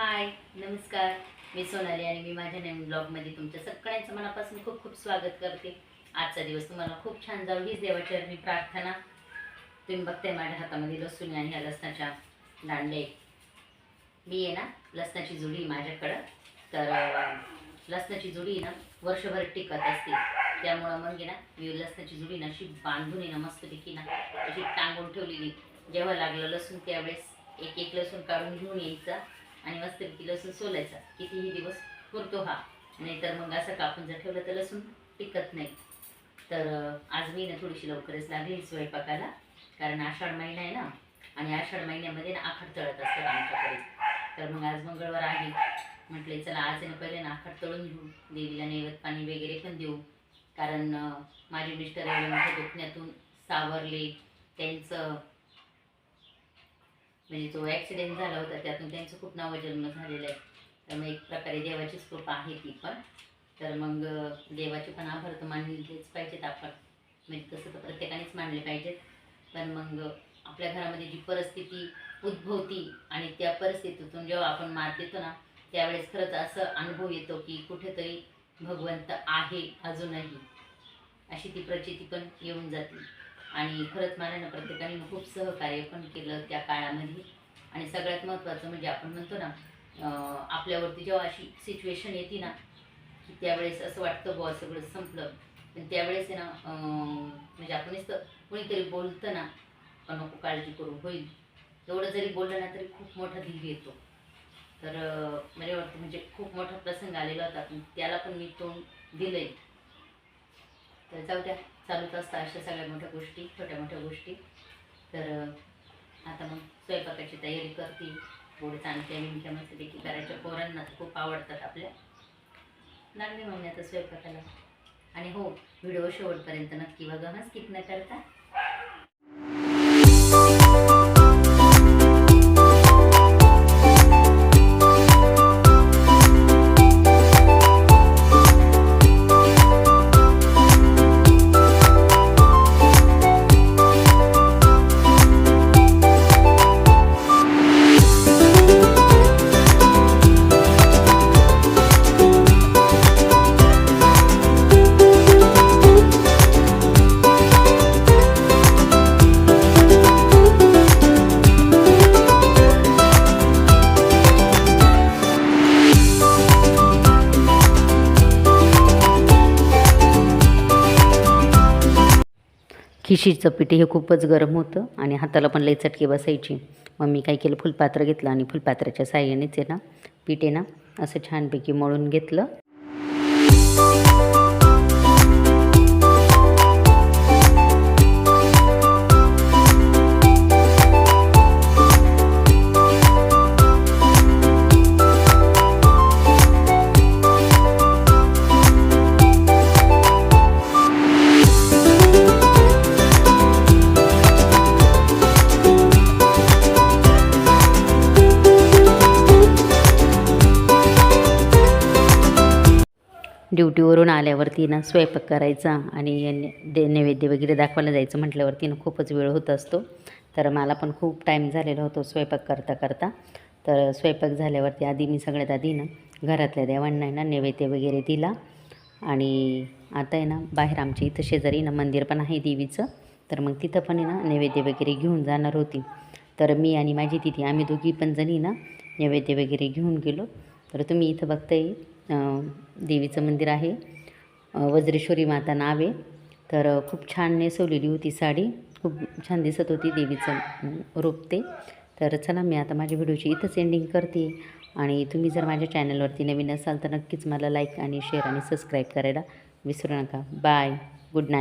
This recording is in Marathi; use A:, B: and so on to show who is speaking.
A: हाय नमस्कार. मी सोनाली आणि मी माझ्या नवीन ब्लॉगमध्ये तुमच्या सगळ्यांचं मनापासून खूप खूप स्वागत करते. आजचा दिवस तुम्हाला खूप छान जाऊ हीच देवाची मी प्रार्थना. तुम्ही बघताय माझ्या हातामध्ये लसूण आणि ह्या लसणाच्या दांडे. मी आहे ना लसणाची जुडी माझ्याकडं. तर लसणाची जुडी ना वर्षभर टिकत असते. त्यामुळं मग आहे ना मी लसणाची जुडी ना अशी बांधून आहे ना मस्तपैकी ना अशी टांगून ठेवलेली. जेव्हा लागलं लसूण त्यावेळेस एक एक लसूण काढून घेऊन यायचा. आणि मस्तपैकी लसूण सोलायचा. कितीही दिवस पुरतो हा. नाहीतर मग असं कापून जर ठेवलं तर लसूण टिकत नाही. तर आज मी ना थोडीशी लवकरच लागली स्वयंपाकाला. कारण आषाढ महिना आहे ना. आणि आषाढ महिन्यामध्ये ना आखड तळत असतात आमच्याकडे. तर मग आज मंगळवार आहे. म्हटले चला आज ना पहिले ना आखड तळून घेऊ. देवीला नैवेद्य पाणी वगैरे पण देऊ. कारण माझे मिस्टर एवढ्या मोठ्या दुखण्यातून सावरले. त्यांचं म्हणजे जो ॲक्सिडेंट झाला होता त्यातून त्यांचं खूप नवजन्म झालेलं आहे. तर मग एक प्रकारे देवाचीच कृपा आहे ती पण. तर मग देवाचे पण आभार तर मानलेच पाहिजेत आपण. म्हणजे तसं तर प्रत्येकानेच मानले पाहिजेत. पण मग आपल्या घरामध्ये जी परिस्थिती उद्भवती आणि त्या परिस्थितीतून जेव्हा आपण मात देतो ना त्यावेळेस खरंच असं अनुभव येतो की कुठेतरी भगवंत आहे अजूनही. अशी ती प्रचिती पण येऊन जाते. आणि खरंच मला प्रत्येकाने खूप सहकार्य पण केलं त्या काळामध्ये. आणि सगळ्यात महत्त्वाचं म्हणजे आपण म्हणतो ना आपल्यावरती जेव्हा अशी सिच्युएशन येते ना की त्यावेळेस असं वाटतं बुवा सगळं संपलं. पण त्यावेळेस आहे ना म्हणजे आपण नुसतं कोणीतरी बोलतं ना नको काळजी करू होईल. एवढं जरी बोललं ना तरी खूप मोठा धीर येतो. तर मला वाटतं म्हणजे खूप मोठा प्रसंग आलेला होता त्याला पण मी तोंड दिलंय. तर जाऊ द्या चालूच असतं अशा सगळ्या मोठ्या गोष्टी छोट्या मोठ्या गोष्टी. तर आता मग स्वयंपाकाची तयारी करते गोड चांगल्या मिठ्या मस्तपैकी करायच्या पोरांना तर खूप आवडतात आपल्या. लागले मग मी आता स्वयंपाकाला. आणि हो व्हिडिओ शेवटपर्यंत नक्की बघा स्किप न करता. खिशीचं पिठे हे खूपच गरम होतं आणि हाताला पण लई चटके बसायची. मग मी काय केलं फुलपात्र घेतलं आणि फुलपात्राच्या साह्यानेच आहे ना पीठ आहे ना असं छानपैकी मळून घेतलं. ड्युटीवरून आल्यावरती ना स्वयंपाक करायचा आणि ने- दे नैवेद्य वगैरे दाखवायला जायचं म्हटल्यावरती ना खूपच वेळ होत असतो. तर मला पण खूप टाईम झालेला होतो स्वयंपाक करता करता. तर स्वयंपाक झाल्यावरती आधी मी सगळ्यात आधी ना घरातल्या देवांना आहे ना नैवेद्य वगैरे दिला. आणि आता आहे ना बाहेर आमच्या इथं शेजारी ना मंदिर पण आहे देवीचं. तर मग तिथं पण आहे ना नैवेद्य वगैरे घेऊन जाणार होती. तर मी आणि माझी दिदी आम्ही दोघी पण जणी ना नैवेद्य वगैरे घेऊन गेलो. तर तुम्ही इथं बघताय देवीचं मंदिर आहे. वज्रेश्वरी माता नाव आहे. तर खूप छान नेसवलेली होती साडी. खूप छान दिसत होती देवीचं रूप ते. तर चला मी आता माझ्या व्हिडिओची इथंच एंडिंग करते. आणि तुम्ही जर माझ्या चॅनलवरती नवीन असाल तर नक्कीच मला लाईक आणि शेअर आणि सबस्क्राईब करायला विसरू नका. Bye good night